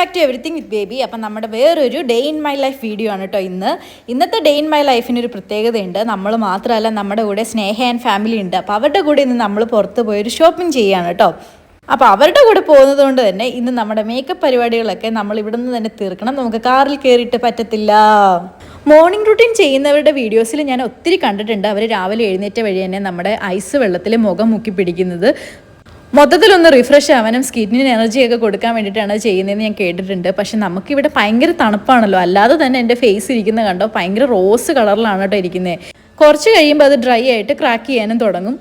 Back to everything with baby appam നമ്മുടെ വേറൊരു day in my life video ആണ് കേട്ടോ ഇന്ന്. ഇന്നത്തെ ഡേ ഇൻ മൈ ലൈഫിനൊരു പ്രത്യേകതയുണ്ട്. നമ്മൾ മാത്രമല്ല നമ്മുടെ കൂടെ സ്നേഹ ആൻഡ് ഫാമിലി ഉണ്ട്. അപ്പോൾ അവരുടെ കൂടെ ഇന്ന് നമ്മൾ പുറത്ത് പോയൊരു ഷോപ്പിംഗ് ചെയ്യുകയാണ് കേട്ടോ അപ്പോൾ അവരുടെ കൂടെ പോകുന്നത് കൊണ്ട് തന്നെ ഇന്ന് നമ്മുടെ മേക്കപ്പ് പരിപാടികളൊക്കെ നമ്മൾ ഇവിടെ നിന്ന് തന്നെ തീർക്കണം. നമുക്ക് കാറിൽ കയറിയിട്ട് പറ്റത്തില്ല. മോർണിംഗ് റുട്ടീൻ ചെയ്യുന്നവരുടെ വീഡിയോസിൽ ഞാൻ ഒത്തിരി കണ്ടിട്ടുണ്ട്. അവർ രാവിലെ എഴുന്നേറ്റ വഴി തന്നെ നമ്മുടെ ഐസ് വെള്ളത്തിൽ മുഖം മുക്കി പിടിക്കുന്നത്. മൊത്തത്തിലൊന്ന് റിഫ്രഷ് ആവാനും സ്കിന്നിന് എനർജിയൊക്കെ കൊടുക്കാൻ വേണ്ടിയിട്ടാണ് ചെയ്യുന്നതെന്ന് ഞാൻ കേട്ടിട്ടുണ്ട്. പക്ഷെ നമുക്കിവിടെ ഭയങ്കര തണുപ്പാണല്ലോ. അല്ലാതെ തന്നെ എന്റെ ഫേസ് ഇരിക്കുന്ന കണ്ടോ? ഭയങ്കര റോസ് കളറിലാണ് കേട്ടോ ഇരിക്കുന്നത് കുറച്ച് കഴിയുമ്പോൾ അത് ഡ്രൈ ആയിട്ട് ക്രാക്ക് ചെയ്യാനും തുടങ്ങും.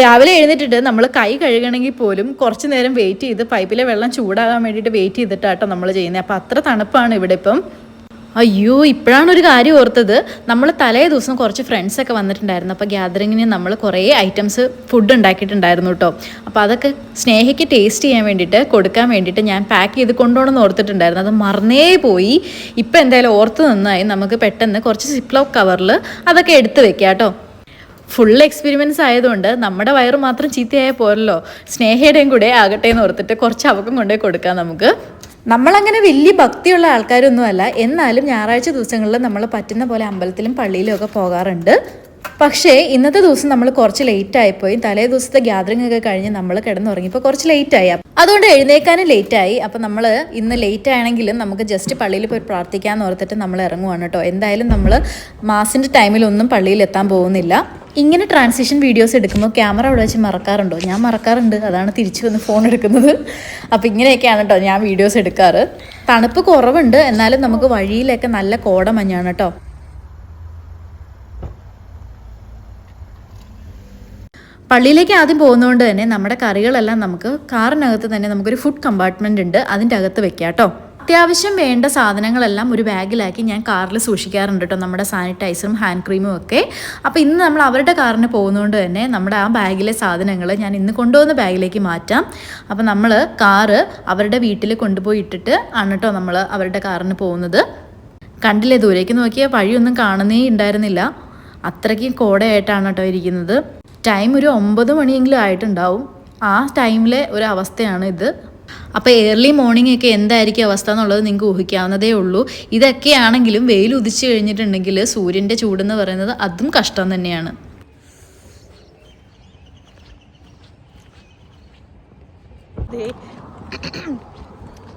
രാവിലെ എഴുന്നേറ്റിട്ട് നമ്മൾ കൈ കഴുകണമെങ്കിൽ പോലും കുറച്ച് നേരം വെയിറ്റ് ചെയ്ത് പൈപ്പിലെ വെള്ളം ചൂടാകാൻ വേണ്ടിയിട്ട് വെയിറ്റ് ചെയ്തിട്ടാട്ടോ നമ്മൾ ചെയ്യുന്നത് അപ്പോൾ അത്ര തണുപ്പാണ് ഇവിടെ ഇപ്പം. അയ്യോ ഇപ്പോഴാണ് ഒരു കാര്യം ഓർത്തത്. നമ്മൾ തലേ ദിവസം കുറച്ച് ഫ്രണ്ട്സൊക്കെ വന്നിട്ടുണ്ടായിരുന്നു. അപ്പോൾ ഗ്യാതറിങ്ങിന് നമ്മൾ കുറേ ഐറ്റംസ് ഫുഡ് ഉണ്ടാക്കിയിട്ടുണ്ടായിരുന്നു കേട്ടോ അപ്പോൾ അതൊക്കെ സ്നേഹയ്ക്ക് ടേസ്റ്റ് ചെയ്യാൻ വേണ്ടിയിട്ട് കൊടുക്കാൻ വേണ്ടിയിട്ട് ഞാൻ പാക്ക് ചെയ്ത് കൊണ്ടുപോകണമെന്ന് ഓർത്തിട്ടുണ്ടായിരുന്നു. അത് മറന്നേ പോയി. ഇപ്പോൾ എന്തായാലും ഓർത്ത് നന്നായി. നമുക്ക് പെട്ടെന്ന് കുറച്ച് സിപ്ലോക്ക് കവറിൽ അതൊക്കെ എടുത്ത് വെക്കാം കേട്ടോ ഫുൾ എക്സ്പീരിയൻസ് ആയതുകൊണ്ട് നമ്മുടെ വയറ് മാത്രം ചീത്തയായ പോരല്ലോ. സ്നേഹയുടെയും കൂടെ ആകട്ടെ എന്ന് ഓർത്തിട്ട് കുറച്ച് അവക്കും കൊണ്ടേ കൊടുക്കാം നമുക്ക്. നമ്മളങ്ങനെ വലിയ ഭക്തിയുള്ള ആൾക്കാരൊന്നുമല്ല. എന്നാലും ഞായറാഴ്ച ദിവസങ്ങളിൽ നമ്മൾ പറ്റുന്ന പോലെ അമ്പലത്തിലും പള്ളിയിലും ഒക്കെ പോകാറുണ്ട്. പക്ഷേ ഇന്നത്തെ ദിവസം നമ്മൾ കുറച്ച് ലേറ്റ് ആയിപ്പോയി. തലേ ദിവസത്തെ ഗ്യാതറിംഗ് ഒക്കെ കഴിഞ്ഞ് നമ്മൾ കിടന്നുറങ്ങിയപ്പോൾ കുറച്ച് ലേറ്റ് ആയി. അതുകൊണ്ട് എഴുന്നേക്കാനും ലേറ്റ് ആയി. അപ്പോൾ നമ്മൾ ഇന്ന് ലേറ്റ് ആണെങ്കിലും നമുക്ക് ജസ്റ്റ് പള്ളിയിൽ പോയി പ്രാർത്ഥിക്കാമെന്ന് ഓർത്തിട്ട് നമ്മൾ ഇറങ്ങുവാണ് കേട്ടോ. എന്തായാലും നമ്മൾ മാസിന്റെ ടൈമിലൊന്നും പള്ളിയിൽ എത്താൻ പോകുന്നില്ല. ഇങ്ങനെ ട്രാൻസിഷൻ വീഡിയോസ് എടുക്കുമ്പോൾ ക്യാമറ അവിടെ വെച്ച് മറക്കാറുണ്ടോ? ഞാൻ മറക്കാറുണ്ട്. അതാണ് തിരിച്ചു വന്ന് ഫോൺ എടുക്കുന്നത്. അപ്പോൾ ഇങ്ങനെയൊക്കെയാണ് കേട്ടോ ഞാൻ വീഡിയോസ് എടുക്കാറ്. തണുപ്പ് കുറവുണ്ട്. എന്നാലും നമുക്ക് വഴിയിലൊക്കെ നല്ല കോട മഞ്ഞാണ് കേട്ടോ പള്ളിയിലേക്ക് ആദ്യം പോകുന്നതുകൊണ്ട് തന്നെ നമ്മുടെ കറികളെല്ലാം നമുക്ക് കാറിനകത്ത് തന്നെ നമുക്കൊരു ഫുഡ് കമ്പാർട്ട്മെന്റ് ഉണ്ട്. അതിന്റെ അകത്ത് വെക്കാം കേട്ടോ അത്യാവശ്യം വേണ്ട സാധനങ്ങളെല്ലാം ഒരു ബാഗിലാക്കി ഞാൻ കാറിൽ സൂക്ഷിക്കാറുണ്ട് കേട്ടോ നമ്മുടെ സാനിറ്റൈസറും ഹാൻഡ് ക്രീമും ഒക്കെ. അപ്പോൾ ഇന്ന് നമ്മൾ അവരുടെ കാറിന് പോകുന്നതുകൊണ്ട് തന്നെ നമ്മുടെ ആ ബാഗിലെ സാധനങ്ങൾ ഞാൻ ഇന്ന് കൊണ്ടുവന്ന ബാഗിലേക്ക് മാറ്റാം. അപ്പോൾ നമ്മൾ കാറ് അവരുടെ വീട്ടിൽ കൊണ്ടുപോയി ഇട്ടിട്ട് ആണ് കേട്ടോ നമ്മൾ അവരുടെ കാറിന് പോകുന്നത്. കണ്ടില്ലേ ദൂരേക്ക് നോക്കിയാൽ വഴിയൊന്നും കാണുന്നേ ഉണ്ടായിരുന്നില്ല. അത്രയ്ക്കും കോടയായിട്ടാണ് കേട്ടോ ഇരിക്കുന്നത്. ടൈം ഒരു ഒമ്പത് മണിയെങ്കിലും ആയിട്ടുണ്ടാവും. ആ ടൈമിലെ ഒരു അവസ്ഥയാണ് ഇത്. അപ്പോൾ ഏർലി മോർണിംഗ് ഒക്കെ എന്തായിരിക്കും അവസ്ഥ എന്നുള്ളത് നിങ്ങൾക്ക് ഊഹിക്കാവുന്നതേ ഉള്ളൂ. ഇതൊക്കെയാണെങ്കിലും വെയിൽ ഉദിച്ചു കഴിഞ്ഞിട്ടുണ്ടെങ്കിൽ സൂര്യന്റെ ചൂടെന്ന് പറയുന്നത് അതും കഷ്ടം തന്നെയാണ്.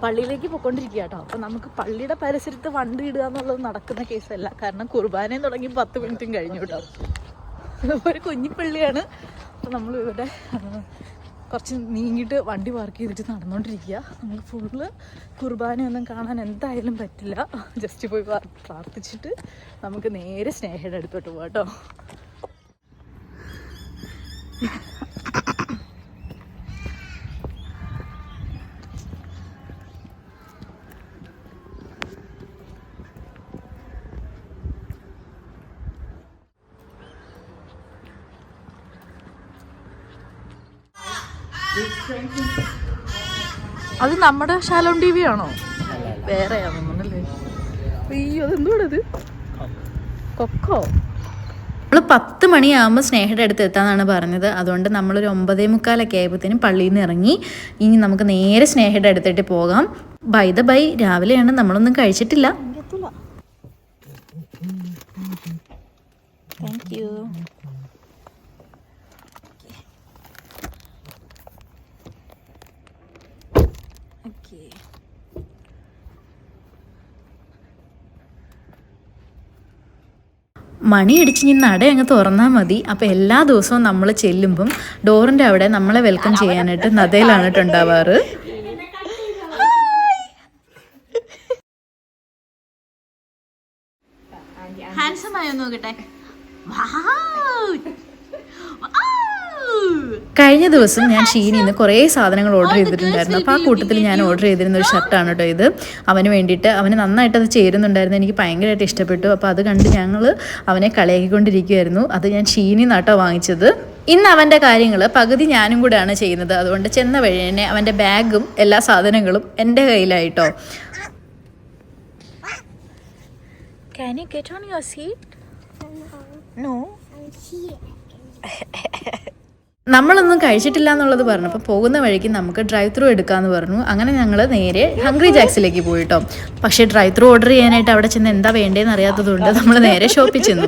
പള്ളിയിലേക്ക് പോയിക്കൊണ്ടിരിക്കുക കേട്ടോ അപ്പം നമുക്ക് പള്ളിയുടെ പരിസരത്ത് വണ്ടി ഇടുക എന്നുള്ളത് നടക്കുന്ന കേസല്ല കാരണം കുർബാനയും തുടങ്ങി പത്ത് മിനിറ്റും കഴിഞ്ഞു കേട്ടോ ഒരു കുഞ്ഞിപ്പള്ളിയാണ്. അപ്പം നമ്മൾ ഇവിടെ കുറച്ച് നീങ്ങിയിട്ട് വണ്ടി പാർക്ക് ചെയ്തിട്ട് നടന്നുകൊണ്ടിരിക്കുക നമുക്ക് ഫുള്ള് കുർബാനയൊന്നും കാണാൻ എന്തായാലും പറ്റില്ല. ജസ്റ്റ് പോയി പ്രാർ- പ്രാർത്ഥിച്ചിട്ട് നമുക്ക് നേരെ സ്നേഹയുടെ അടുത്തോട്ട് പോകാം കേട്ടോ അത് നമ്മുടെ ഷാലോൺ ടി വി ആണോ? വേറെ അയ്യോ അതെന്തോടത് കൊക്കോ. നമ്മൾ പത്ത് മണിയാകുമ്പോൾ സ്നേഹയുടെ അടുത്ത് എത്താന്നാണ് പറഞ്ഞത്. അതുകൊണ്ട് നമ്മളൊരു ഒമ്പതേ മുക്കാലൊക്കെ ആയപ്പോഴത്തേനും പള്ളിയിൽ നിന്ന് ഇറങ്ങി. ഇനി നമുക്ക് നേരെ സ്നേഹയുടെ അടുത്തിട്ട് പോകാം. ബൈ ദ ബൈ രാവിലെയാണ്. നമ്മളൊന്നും കഴിച്ചിട്ടില്ല. താങ്ക് യു മണി അടിച്ച് ഇനി നട അങ്ങ് തുറന്നാൽ മതി. അപ്പോൾ എല്ലാ ദിവസവും നമ്മൾ ചെല്ലുമ്പം ഡോറിന്റെ അവിടെ നമ്മളെ വെൽക്കം ചെയ്യാനായിട്ട് നദയിലാണ് കേട്ടോ ഉണ്ടാവാറ്. ഹാൻസം ആയോ നോക്കട്ടെ. കഴിഞ്ഞ ദിവസം ഞാൻ ഷീനിൽ നിന്ന് കുറേ സാധനങ്ങൾ ഓർഡർ ചെയ്തിട്ടുണ്ടായിരുന്നു. അപ്പോൾ ആ കൂട്ടത്തിൽ ഞാൻ ഓർഡർ ചെയ്തിരുന്ന ഒരു ഷർട്ടാണ് കേട്ടോ ഇത്. അവന് വേണ്ടിയിട്ട് അവന് നന്നായിട്ട് അത് ചേരുന്നുണ്ടായിരുന്നു. എനിക്ക് ഭയങ്കരമായിട്ട് ഇഷ്ടപ്പെട്ടു. അപ്പോൾ അത് കണ്ട് ഞങ്ങൾ അവനെ കളയാക്കിക്കൊണ്ടിരിക്കുമായിരുന്നു അത് ഞാൻ ഷീനിൽ നിന്നാട്ടോ വാങ്ങിച്ചത്. ഇന്ന് അവന്റെ കാര്യങ്ങൾ പകുതി ഞാനും കൂടെയാണ് ചെയ്യുന്നത്. അതുകൊണ്ട് ചെന്ന വഴി തന്നെ അവന്റെ ബാഗും എല്ലാ സാധനങ്ങളും എന്റെ കയ്യിലായിട്ടോ. Can you get on your seat? No. നമ്മളൊന്നും കഴിച്ചിട്ടില്ല എന്നുള്ളത് പറഞ്ഞു. അപ്പോൾ പോകുന്ന വഴിക്ക് നമുക്ക് ഡ്രൈവ് ത്രൂ എടുക്കാമെന്ന് പറഞ്ഞു. അങ്ങനെ ഞങ്ങൾ നേരെ ഹംഗ്രി ജാക്സിലേക്ക് പോയി പോയിട്ടോ. പക്ഷേ ഡ്രൈവ് ത്രൂ ഓർഡർ ചെയ്യാനായിട്ട് അവിടെ ചെന്ന് എന്താ വേണ്ടതെന്ന് അറിയാത്തതുകൊണ്ട് നമ്മൾ നേരെ ഷോപ്പിൽ ചെന്നു.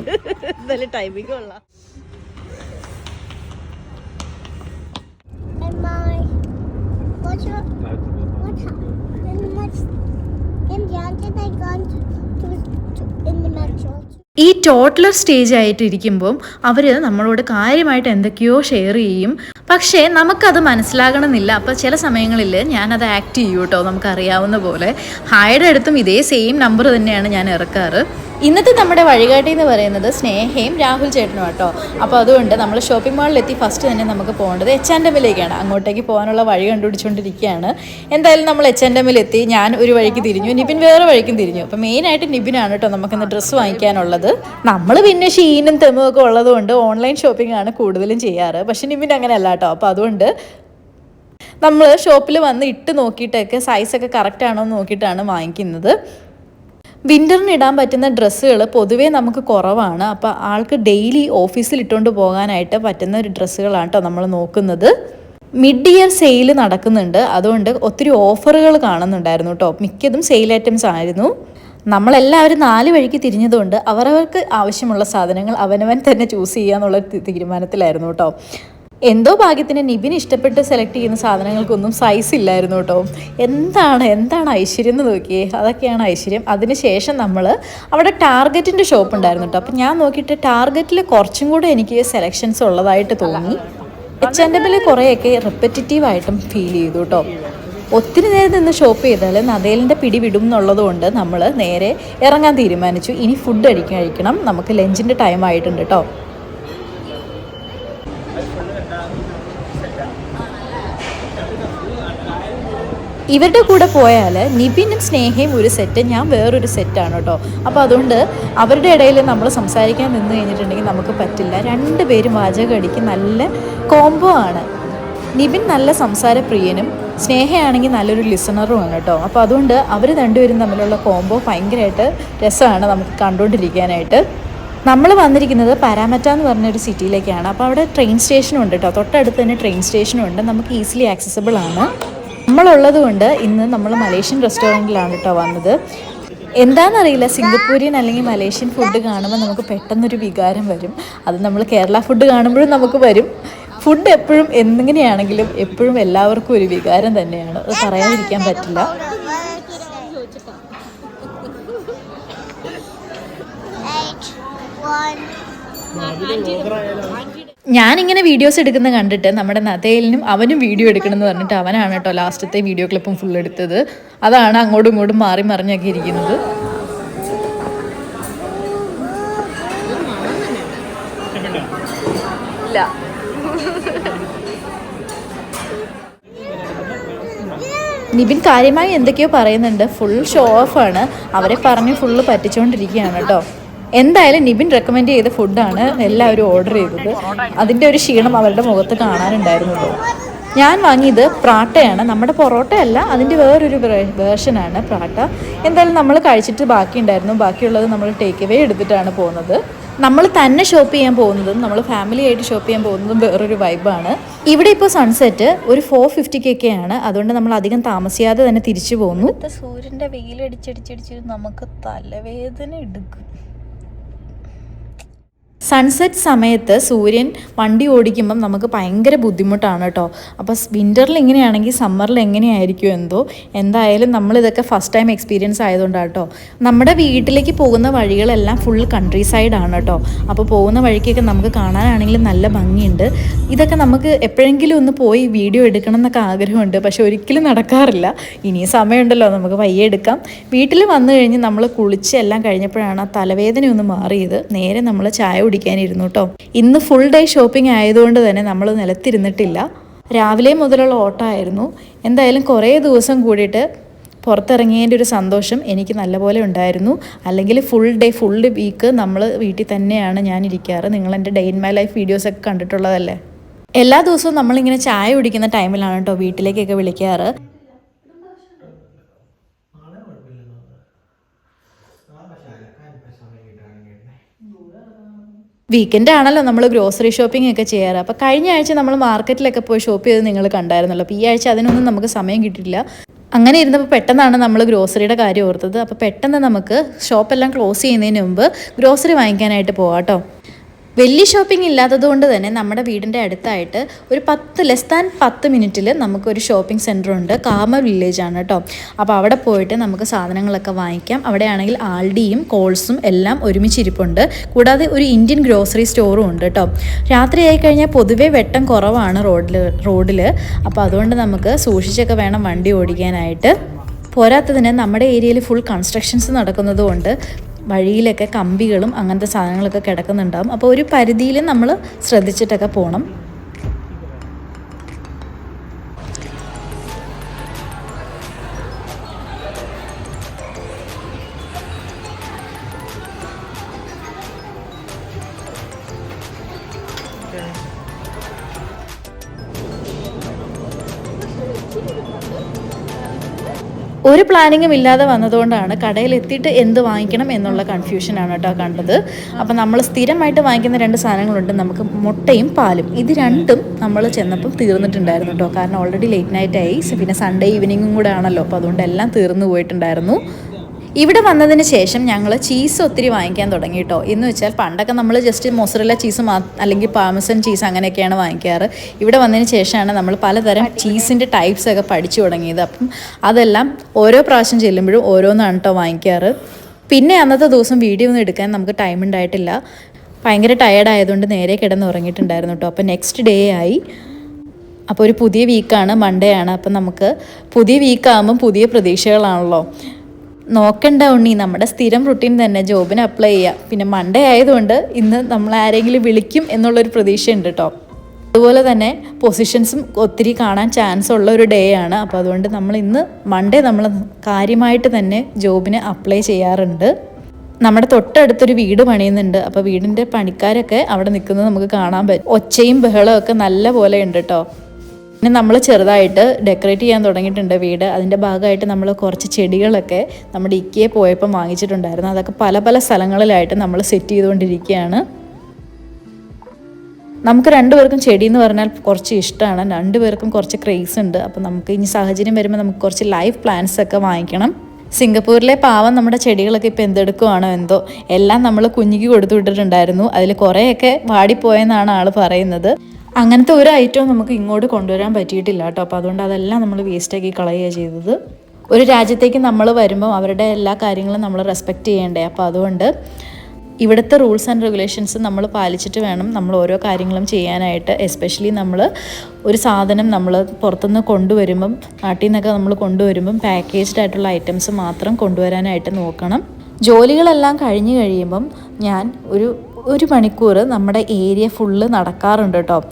And answer they gone to, to, to in the metro. ഈ ടോട്ടലർ സ്റ്റേജ് ആയിട്ടിരിക്കുമ്പം അവർ നമ്മളോട് കാര്യമായിട്ട് എന്തൊക്കെയോ ഷെയർ ചെയ്യും. പക്ഷേ നമുക്കത് മനസ്സിലാകണമെന്നില്ല. അപ്പോൾ ചില സമയങ്ങളിൽ ഞാനത് ആക്ട് ചെയ്യും കേട്ടോ നമുക്കറിയാവുന്ന പോലെ. ഹായുടെ അടുത്തും ഇതേ സെയിം നമ്പർ തന്നെയാണ് ഞാൻ ഇറക്കാറ്. ഇന്നത്തെ നമ്മുടെ വഴികാട്ടി എന്ന് പറയുന്നത് സ്നേഹയും രാഹുൽ ചേട്ടനും കേട്ടോ അപ്പോൾ അതുകൊണ്ട് നമ്മൾ ഷോപ്പിംഗ് മാളിലെത്തി ഫസ്റ്റ് തന്നെ നമുക്ക് പോകേണ്ടത് എച്ച് ആൻഡ് എമ്മിലേക്കാണ് അങ്ങോട്ടേക്ക് പോകാനുള്ള വഴി കണ്ടുപിടിച്ചുകൊണ്ടിരിക്കുകയാണ് എന്തായാലും നമ്മൾ എച്ച് ആൻഡ് എമ്മിലെത്തി ഞാൻ ഒരു വഴിക്ക് തിരിഞ്ഞു. നിബിൻ വേറെ വഴിക്കും തിരിഞ്ഞു. അപ്പോൾ മെയിനായിട്ട് നിബിനാണ് കേട്ടോ നമുക്കിന്ന് ഡ്രസ്സ് വാങ്ങിക്കാനുള്ളത്. നമ്മൾ പിന്നെ ഷീനും തെമും ഒക്കെ ഉള്ളതുകൊണ്ട് ഓൺലൈൻ ഷോപ്പിംഗ് ആണ് കൂടുതലും ചെയ്യാറ്. പക്ഷേ നിബിൻ അങ്ങനെയല്ല കേട്ടോ അപ്പോൾ അതുകൊണ്ട് നമ്മൾ ഷോപ്പിൽ വന്ന് ഇട്ട് നോക്കിയിട്ടൊക്കെ സൈസൊക്കെ കറക്റ്റ് ആണോ എന്ന് നോക്കിയിട്ടാണ് വാങ്ങിക്കുന്നത്. വിന്ററിന് ഇടാൻ പറ്റുന്ന ഡ്രസ്സുകൾ പൊതുവേ നമുക്ക് കുറവാണ്. അപ്പോൾ ആൾക്ക് ഡെയിലി ഓഫീസിൽ ഇട്ടുകൊണ്ട് പോകാനായിട്ട് പറ്റുന്ന ഒരു ഡ്രസ്സുകളാണ് കേട്ടോ നമ്മൾ നോക്കുന്നത്. മിഡ് ഇയർ സെയിൽ നടക്കുന്നുണ്ട്. അതുകൊണ്ട് ഒത്തിരി ഓഫറുകൾ കാണുന്നുണ്ടായിരുന്നു കേട്ടോ മിക്കതും സെയിൽ ഐറ്റംസ് ആയിരുന്നു. നമ്മളെല്ലാവരും നാല് വഴിക്ക് തിരിഞ്ഞതുകൊണ്ട് അവരവർക്ക് ആവശ്യമുള്ള സാധനങ്ങൾ അവനവൻ തന്നെ ചൂസ് ചെയ്യുക എന്നുള്ള തീരുമാനത്തിലായിരുന്നു കേട്ടോ എന്തോ ഭാഗ്യത്തിന് നിബിൻ ഇഷ്ടപ്പെട്ട് സെലക്ട് ചെയ്യുന്ന സാധനങ്ങൾക്കൊന്നും സൈസ് ഇല്ലായിരുന്നു കേട്ടോ. എന്താണ് എന്താണ് ഐശ്വര്യം എന്ന് നോക്കിയേ. അതൊക്കെയാണ് ഐശ്വര്യം. അതിനുശേഷം നമ്മൾ അവിടെ ടാർഗറ്റിന്റെ ഷോപ്പ് ഉണ്ടായിരുന്നു കേട്ടോ. അപ്പം ഞാൻ നോക്കിയിട്ട് ടാർഗറ്റിൽ കുറച്ചും കൂടെ എനിക്ക് സെലക്ഷൻസ് ഉള്ളതായിട്ട് തോന്നി. എച്ച് ആൻഡ് എമ്മിൽ കുറേയൊക്കെ റിപ്പറ്റീവ് ആയിട്ടും ഫീൽ ചെയ്തു കേട്ടോ. ഒത്തിരി നേരം നിന്ന് ഷോപ്പ് ചെയ്താൽ നദേലിന്റെ പിടി വിടും എന്നുള്ളത് കൊണ്ട് നമ്മൾ നേരെ ഇറങ്ങാൻ തീരുമാനിച്ചു. ഇനി ഫുഡ് കഴിക്കാൻ കഴിക്കണം. നമുക്ക് ലഞ്ചിന്റെ ടൈം ആയിട്ടുണ്ട് കേട്ടോ. ഇവരുടെ കൂടെ പോയാൽ നിബിനും സ്നേഹയും ഒരു സെറ്റ് ഞാൻ വേറൊരു സെറ്റാണ് കേട്ടോ. അപ്പോൾ അതുകൊണ്ട് അവരുടെ ഇടയിൽ നമ്മൾ സംസാരിക്കാൻ നിന്ന് കഴിഞ്ഞിട്ടുണ്ടെങ്കിൽ നമുക്ക് പറ്റില്ല. രണ്ട് പേരും വാചകം അടിക്ക് നല്ല കോംബോ ആണ്. നിബിൻ നല്ല സംസാരപ്രിയനും സ്നേഹയാണെങ്കിൽ നല്ലൊരു ലിസണറും ആണ് കേട്ടോ. അപ്പോൾ അതുകൊണ്ട് അവർ രണ്ടുപേരും തമ്മിലുള്ള കോംബോ ഭയങ്കരമായിട്ട് രസമാണ് നമുക്ക് കണ്ടുകൊണ്ടിരിക്കാനായിട്ട് നമ്മൾ വന്നിരിക്കുന്നത് പാരാമറ്റ എന്ന് പറഞ്ഞൊരു സിറ്റിയിലേക്കാണ് അപ്പോൾ അവിടെ ട്രെയിൻ സ്റ്റേഷനും ഉണ്ട് കേട്ടോ. തൊട്ടടുത്ത് തന്നെ ട്രെയിൻ സ്റ്റേഷനും ഉണ്ട്. നമുക്ക് ഈസിലി ആക്സസിബിൾ ആണ്. നമ്മളുള്ളത് കൊണ്ട് ഇന്ന് നമ്മൾ മലേഷ്യൻ റെസ്റ്റോറന്റിലാണ് കേട്ടോ വന്നത്. എന്താണെന്നറിയില്ല സിംഗപ്പൂരിയൻ അല്ലെങ്കിൽ മലേഷ്യൻ ഫുഡ് കാണുമ്പോൾ നമുക്ക് പെട്ടെന്നൊരു വികാരം വരും. അത് നമ്മൾ കേരള ഫുഡ് കാണുമ്പോഴും നമുക്ക് വരും. ഫുഡ് എപ്പോഴും എന്തെങ്ങനെയാണെങ്കിലും എപ്പോഴും എല്ലാവർക്കും ഒരു വികാരം തന്നെയാണ്. അത് പറയാതിരിക്കാൻ പറ്റില്ല. One. ഞാനിങ്ങനെ വീഡിയോസ് എടുക്കുന്ന കണ്ടിട്ട് നമ്മുടെ നതേലിനും അവനും വീഡിയോ എടുക്കണമെന്ന് പറഞ്ഞിട്ട് അവനാണ് കേട്ടോ ലാസ്റ്റത്തെ വീഡിയോ ക്ലിപ്പും ഫുൾ എടുത്തത്. അതാണ് അങ്ങോട്ടും ഇങ്ങോട്ടും മാറി മറിഞ്ഞൊക്കെ ഇരിക്കുന്നത്. നിബിൻ കാര്യമായി എന്തൊക്കെയോ പറയുന്നുണ്ട്. ഫുൾ ഷോ ഓഫ് ആണ്. അവരെ പറഞ്ഞ് ഫുള്ള് പറ്റിച്ചുകൊണ്ടിരിക്കുകയാണ് കേട്ടോ. എന്തായാലും നിബിൻ റെക്കമെൻഡ് ചെയ്ത ഫുഡാണ് എല്ലാവരും ഓർഡർ ചെയ്തത്. അതിന്റെ ഒരു ക്ഷീണം അവരുടെ മുഖത്ത് കാണാനുണ്ടായിരുന്നു ഞാൻ വാങ്ങിയത് പ്രാട്ടയാണ്. നമ്മുടെ പൊറോട്ടയല്ല അതിന്റെ വേറൊരു വേർഷനാണ് പ്രാട്ട. എന്തായാലും നമ്മൾ കഴിച്ചിട്ട് ബാക്കി ഉണ്ടായിരുന്നു ബാക്കിയുള്ളത് നമ്മൾ ടേക്ക് എവേ എടുത്തിട്ടാണ് പോകുന്നത്. നമ്മൾ തന്നെ ഷോപ്പ് ചെയ്യാൻ പോകുന്നതും നമ്മൾ ഫാമിലി ആയിട്ട് ഷോപ്പ് ചെയ്യാൻ പോകുന്നതും വേറൊരു വൈബാണ് ഇവിടെ ഇപ്പോൾ സൺസെറ്റ് ഒരു ഫോർ ഫിഫ്റ്റിക്കൊക്കെയാണ് അതുകൊണ്ട് നമ്മൾ അധികം താമസിയാതെ തന്നെ തിരിച്ചു പോകുന്നു. സൂര്യന്റെ വെയിലടിച്ചടിച്ചടിച്ച് നമുക്ക് തലവേദന എടുക്കും. സൺസെറ്റ് സമയത്ത് സൂര്യൻ വണ്ടി ഓടിക്കുമ്പം നമുക്ക് ഭയങ്കര ബുദ്ധിമുട്ടാണ് കേട്ടോ. അപ്പോൾ വിന്ററിൽ ഇങ്ങനെയാണെങ്കിൽ സമ്മറിൽ എങ്ങനെയായിരിക്കും എന്തോ? എന്തായാലും നമ്മളിതൊക്കെ ഫസ്റ്റ് ടൈം എക്സ്പീരിയൻസ് ആയതുകൊണ്ടാണ് കേട്ടോ. നമ്മുടെ വീട്ടിലേക്ക് പോകുന്ന വഴികളെല്ലാം ഫുൾ കൺട്രി സൈഡാണ് കേട്ടോ. അപ്പോൾ പോകുന്ന വഴിക്കൊക്കെ നമുക്ക് കാണാനാണെങ്കിലും നല്ല ഭംഗിയുണ്ട്. ഇതൊക്കെ നമുക്ക് എപ്പോഴെങ്കിലും ഒന്ന് പോയി വീഡിയോ എടുക്കണം എന്നൊക്കെ ആഗ്രഹമുണ്ട്. പക്ഷെ ഒരിക്കലും നടക്കാറില്ല. ഇനിയും സമയമുണ്ടല്ലോ നമുക്ക് പയ്യെ എടുക്കാം. വീട്ടിൽ വന്നു കഴിഞ്ഞ് നമ്മൾ കുളിച്ച് എല്ലാം കഴിഞ്ഞപ്പോഴാണ് ആ തലവേദന ഒന്ന് മാറിയത്. നേരെ നമ്മൾ ചായ കുടിക്കാനിരുന്നു കേട്ടോ ഇന്ന് ഫുൾ ഡേ ഷോപ്പിംഗ് ആയതുകൊണ്ട് തന്നെ നമ്മൾ നിലത്തിരുന്നിട്ടില്ല. രാവിലെ മുതലുള്ള ഓട്ടമായിരുന്നു. എന്തായാലും കുറേ ദിവസം കൂടിയിട്ട് പുറത്തിറങ്ങിയതിന്റെ ഒരു സന്തോഷം എനിക്ക് നല്ലപോലെ ഉണ്ടായിരുന്നു. അല്ലെങ്കിൽ ഫുൾ ഡേ ഫുൾ വീക്ക് നമ്മൾ വീട്ടിൽ തന്നെയാണ് ഞാൻ ഇരിക്കാറ്. നിങ്ങൾ എന്റെ ഡേ ഇൻ മൈ ലൈഫ് വീഡിയോസൊക്കെ കണ്ടിട്ടുള്ളതല്ലേ? എല്ലാ ദിവസവും നമ്മളിങ്ങനെ ചായ കുടിക്കുന്ന ടൈമിലാണ് കേട്ടോ വീട്ടിലേക്കൊക്കെ വിളിക്കാറ്. വീക്കെൻഡ് ആണല്ലോ നമ്മൾ ഗ്രോസറി ഷോപ്പിംഗ് ഒക്കെ ചെയ്യാറ്. അപ്പോൾ കഴിഞ്ഞ ആഴ്ച നമ്മൾ മാർക്കറ്റിലൊക്കെ പോയി ഷോപ്പ് ചെയ്ത് നിങ്ങൾ കണ്ടായിരുന്നല്ലോ. അപ്പോൾ ഈ ആഴ്ച അതിനൊന്നും നമുക്ക് സമയം കിട്ടിയില്ല അങ്ങനെ ഇരുന്നപ്പോൾ പെട്ടെന്നാണ് നമ്മൾ ഗ്രോസറിയുടെ കാര്യം ഓർത്തത്. അപ്പോൾ പെട്ടെന്ന് നമുക്ക് ഷോപ്പെല്ലാം ക്ലോസ് ചെയ്യുന്നതിന് മുമ്പ് ഗ്രോസറി വാങ്ങിക്കാനായിട്ട് പോകാം കേട്ടോ വലിയ ഷോപ്പിംഗ് ഇല്ലാത്തത് കൊണ്ട് തന്നെ നമ്മുടെ വീടിന്റെ അടുത്തായിട്ട് ഒരു പത്ത് ലെസ് ദാൻ പത്ത് മിനിറ്റിൽ നമുക്കൊരു ഷോപ്പിംഗ് സെന്റർ ഉണ്ട്. കാമ വില്ലേജ് ആണ് കേട്ടോ അപ്പോൾ അവിടെ പോയിട്ട് നമുക്ക് സാധനങ്ങളൊക്കെ വാങ്ങിക്കാം. അവിടെയാണെങ്കിൽ ആൾഡിയും കോൾസും എല്ലാം ഒരുമിച്ചിരിപ്പുണ്ട്. കൂടാതെ ഒരു ഇന്ത്യൻ ഗ്രോസറി സ്റ്റോറും ഉണ്ട് കേട്ടോ രാത്രിയായി കഴിഞ്ഞാൽ പൊതുവേ വെട്ടം കുറവാണ് റോഡിൽ റോഡിൽ അപ്പോൾ അതുകൊണ്ട് നമുക്ക് സൂക്ഷിച്ചൊക്കെ വേണം വണ്ടി ഓടിക്കാനായിട്ട്. പോരാത്തതിന് നമ്മുടെ ഏരിയയിൽ ഫുൾ കൺസ്ട്രക്ഷൻസ് നടക്കുന്നത് കൊണ്ട് വഴിയിലൊക്കെ കമ്പികളും അങ്ങനത്തെ സാധനങ്ങളൊക്കെ കിടക്കുന്നുണ്ടാകും അപ്പോൾ ഒരു പരിധിയിൽ നമ്മൾ ശ്രദ്ധിച്ചിട്ടൊക്കെ പോകണം ഒരു പ്ലാനിങ്ങും ഇല്ലാതെ വന്നതുകൊണ്ടാണ് കടയിൽ എത്തിയിട്ട് എന്ത് വാങ്ങിക്കണം എന്നുള്ള കൺഫ്യൂഷനാണ് കേട്ടോ കണ്ടത്. അപ്പോൾ നമ്മൾ സ്ഥിരമായിട്ട് വാങ്ങിക്കുന്ന രണ്ട് സാധനങ്ങളുണ്ട്. നമുക്ക് മുട്ടയും പാലും. ഇത് രണ്ടും നമ്മൾ ചെന്നപ്പം തീർന്നിട്ടുണ്ടായിരുന്നു കേട്ടോ. കാരണം ഓൾറെഡി ലേറ്റ് നൈറ്റ് ആയി. പിന്നെ സൺഡേ ഈവനിങ്ങും കൂടെ ആണല്ലോ. അപ്പോൾ അതുകൊണ്ട് എല്ലാം തീർന്നു പോയിട്ടുണ്ടായിരുന്നു. ഇവിടെ വന്നതിന് ശേഷം ഞങ്ങൾ ചീസ് ഒത്തിരി വാങ്ങിക്കാൻ തുടങ്ങി കേട്ടോ എന്ന് വെച്ചാൽ പണ്ടൊക്കെ നമ്മൾ ജസ്റ്റ് മൊസറല്ല ചീസ് മാ അല്ലെങ്കിൽ പാമസൺ ചീസ് അങ്ങനെയൊക്കെയാണ് വാങ്ങിക്കാറ്. ഇവിടെ വന്നതിന് ശേഷമാണ് നമ്മൾ പലതരം ചീസിന്റെ ടൈപ്സ് ഒക്കെ പഠിച്ചു തുടങ്ങിയത്. അപ്പം അതെല്ലാം ഓരോ പ്രാവശ്യം ചെല്ലുമ്പോഴും ഓരോന്നാണ് കേട്ടോ വാങ്ങിക്കാറ്. പിന്നെ അന്നത്തെ ദിവസം വീഡിയോ ഒന്നും എടുക്കാൻ നമുക്ക് ടൈം ഉണ്ടായിട്ടില്ല. ഭയങ്കര ടയേർഡ് ആയതുകൊണ്ട് നേരെ കിടന്ന് ഉറങ്ങിയിട്ടുണ്ടായിരുന്നു കേട്ടോ അപ്പോൾ നെക്സ്റ്റ് ഡേ ആയി. അപ്പോൾ ഒരു പുതിയ വീക്കാണ് മൺഡേ ആണ്. അപ്പം നമുക്ക് പുതിയ വീക്കാകുമ്പം പുതിയ പ്രതീക്ഷകളാണല്ലോ. നോക്കണ്ട ഉണ്ണി നമ്മുടെ സ്ഥിരം റുട്ടീൻ തന്നെ ജോബിന് അപ്ലൈ ചെയ്യുക പിന്നെ മൺഡേ ആയതുകൊണ്ട് ഇന്ന് നമ്മൾ ആരെങ്കിലും വിളിക്കും എന്നുള്ളൊരു പ്രതീക്ഷയുണ്ട് കേട്ടോ അതുപോലെ തന്നെ പൊസിഷൻസും ഒത്തിരി കാണാൻ ചാൻസ് ഉള്ള ഒരു ഡേ ആണ്. അപ്പോൾ അതുകൊണ്ട് നമ്മൾ ഇന്ന് മൺഡേ നമ്മൾ കാര്യമായിട്ട് തന്നെ ജോബിന് അപ്ലൈ ചെയ്യാറുണ്ട്. നമ്മുടെ തൊട്ടടുത്തൊരു വീട് പണിയുന്നുണ്ട്. അപ്പോൾ വീടിന്റെ പണിക്കാരൊക്കെ അവിടെ നിൽക്കുന്നത് നമുക്ക് കാണാൻ പറ്റും ഒച്ചയും ബഹളവും ഒക്കെ നല്ല പോലെ ഉണ്ട് കേട്ടോ പിന്നെ നമ്മൾ ചെറുതായിട്ട് ഡെക്കറേറ്റ് ചെയ്യാൻ തുടങ്ങിയിട്ടുണ്ട് വീട്. അതിന്റെ ഭാഗമായിട്ട് നമ്മൾ കുറച്ച് ചെടികളൊക്കെ നമ്മുടെ ഇക്കയെ പോയപ്പം വാങ്ങിച്ചിട്ടുണ്ടായിരുന്നു. അതൊക്കെ പല പല സ്ഥലങ്ങളിലായിട്ട് നമ്മൾ സെറ്റ് ചെയ്തുകൊണ്ടിരിക്കുകയാണ്. നമുക്ക് രണ്ടുപേർക്കും ചെടി എന്ന് പറഞ്ഞാൽ കുറച്ച് ഇഷ്ടമാണ്. രണ്ടുപേർക്കും കുറച്ച് ക്രേസ് ഉണ്ട്. അപ്പോൾ നമുക്ക് ഇനി സാഹചര്യം വരുമ്പോൾ നമുക്ക് കുറച്ച് ലൈവ് പ്ലാന്റ്സ് ഒക്കെ വാങ്ങിക്കണം. സിംഗപ്പൂരിലെ പാവം നമ്മുടെ ചെടികളൊക്കെ ഇപ്പോൾ എന്തെടുക്കുവാണോ എന്തോ എല്ലാം നമ്മൾ കുഞ്ഞിക്ക് കൊടുത്തു വിട്ടിട്ടുണ്ടായിരുന്നു. അതിൽ കുറേയൊക്കെ വാടിപ്പോയെന്നാണ് ആൾ പറയുന്നത്. അങ്ങനത്തെ ഒരു ഐറ്റവും നമുക്ക് ഇങ്ങോട്ട് കൊണ്ടുവരാൻ പറ്റിയിട്ടില്ല കേട്ടോ. അപ്പോൾ അതുകൊണ്ട് അതെല്ലാം നമ്മൾ വേസ്റ്റാക്കി കളയുകയാണ് ചെയ്തത്. ഒരു രാജ്യത്തേക്ക് നമ്മൾ വരുമ്പോൾ അവരുടെ എല്ലാ കാര്യങ്ങളും നമ്മൾ റെസ്പെക്റ്റ് ചെയ്യേണ്ടേ. അപ്പോൾ അതുകൊണ്ട് ഇവിടുത്തെ റൂൾസ് ആൻഡ് റെഗുലേഷൻസ് നമ്മൾ പാലിച്ചിട്ട് വേണം നമ്മൾ ഓരോ കാര്യങ്ങളും ചെയ്യാനായിട്ട്. എസ്പെഷ്യലി നമ്മൾ ഒരു സാധനം നമ്മൾ പുറത്തുനിന്ന് കൊണ്ടുവരുമ്പം നാട്ടിൽ നിന്നൊക്കെ നമ്മൾ കൊണ്ടുവരുമ്പം പാക്കേജ്ഡ് ആയിട്ടുള്ള ഐറ്റംസ് മാത്രം കൊണ്ടുവരാനായിട്ട് നോക്കണം. ജോലികളെല്ലാം കഴിഞ്ഞ് കഴിയുമ്പം ഞാൻ ഒരു ഒരു മണിക്കൂർ നമ്മുടെ ഏരിയ ഫുള്ള് നടക്കാറുണ്ട് കേട്ടോ.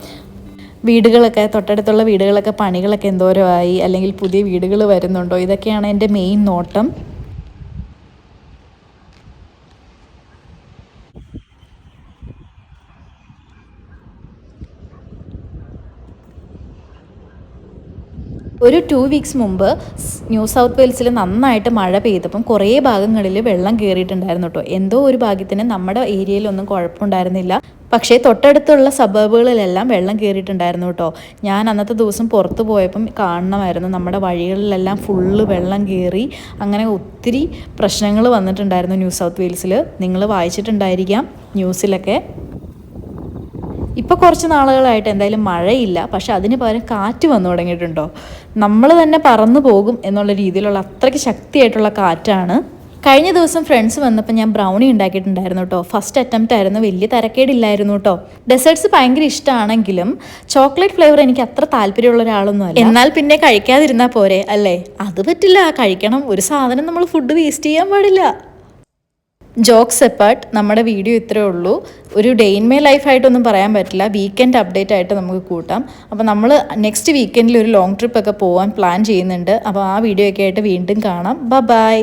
വീടുകളൊക്കെ തൊട്ടടുത്തുള്ള വീടുകളൊക്കെ പണികളൊക്കെ എന്തോരമായി അല്ലെങ്കിൽ പുതിയ വീടുകൾ വരുന്നുണ്ടോ? ഇതൊക്കെയാണ് എന്റെ മെയിൻ നോട്ടം. ഒരു ടു വീക്സ് മുമ്പ് ന്യൂ സൗത്ത് വെയിൽസിൽ നന്നായിട്ട് മഴ പെയ്തപ്പം കുറേ ഭാഗങ്ങളിൽ വെള്ളം കയറിയിട്ടുണ്ടായിരുന്നു കേട്ടോ. എന്തോ ഒരു ഭാഗ്യത്തിന് നമ്മുടെ ഏരിയയിലൊന്നും കുഴപ്പമുണ്ടായിരുന്നില്ല. പക്ഷേ തൊട്ടടുത്തുള്ള സബബുകളിലെല്ലാം വെള്ളം കയറിയിട്ടുണ്ടായിരുന്നു കേട്ടോ. ഞാൻ അന്നത്തെ ദിവസം പുറത്തു പോയപ്പം കാണണമായിരുന്നു. നമ്മുടെ വഴികളിലെല്ലാം ഫുള്ള് വെള്ളം കയറി അങ്ങനെ ഒത്തിരി പ്രശ്നങ്ങൾ വന്നിട്ടുണ്ടായിരുന്നു ന്യൂ സൗത്ത് വെയിൽസിൽ. നിങ്ങൾ വായിച്ചിട്ടുണ്ടായിരിക്കാം ന്യൂസിലൊക്കെ. ഇപ്പോൾ കുറച്ച് നാളുകളായിട്ട് എന്തായാലും മഴയില്ല. പക്ഷെ അതിന് പകരം കാറ്റ് വന്നു തുടങ്ങിയിട്ടുണ്ടോ? നമ്മൾ തന്നെ പറന്നു പോകും എന്നുള്ള രീതിയിലുള്ള അത്രയ്ക്ക് ശക്തിയായിട്ടുള്ള കാറ്റാണ്. കഴിഞ്ഞ ദിവസം ഫ്രണ്ട്സ് വന്നപ്പോൾ ഞാൻ ബ്രൗണി ഉണ്ടാക്കിയിട്ടുണ്ടായിരുന്നു കേട്ടോ ഫസ്റ്റ് അറ്റംപ്റ്റ് ആയിരുന്നു. വലിയ തരക്കേടില്ലായിരുന്നു കേട്ടോ ഡെസേർട്സ് ഭയങ്കര ഇഷ്ടമാണെങ്കിലും ചോക്ലേറ്റ് ഫ്ലേവർ എനിക്ക് അത്ര താല്പര്യമുള്ള ഒരാളൊന്നും അല്ല. എന്നാൽ പിന്നെ കഴിക്കാതിരുന്നാൽ പോരെ അല്ലേ? അത് പറ്റില്ല. കഴിക്കണം. ഒരു സാധനം നമ്മൾ ഫുഡ് വേസ്റ്റ് ചെയ്യാൻ പാടില്ല. ജോക്സ് എപ്പാർട്ട് നമ്മുടെ വീഡിയോ ഇത്രയേ ഉള്ളൂ. ഒരു ഡേ ഇൻ മേ ലൈഫായിട്ടൊന്നും പറയാൻ പറ്റില്ല. വീക്കെൻഡ് അപ്ഡേറ്റ് ആയിട്ട് നമുക്ക് കൂട്ടാം. അപ്പോൾ നമ്മൾ നെക്സ്റ്റ് വീക്കെൻഡിൽ ഒരു ലോങ് ട്രിപ്പ് ഒക്കെ പോകാൻ പ്ലാൻ ചെയ്യുന്നുണ്ട്. അപ്പോൾ ആ വീഡിയോ ഒക്കെ ആയിട്ട് വീണ്ടും കാണാം. ബ ബൈ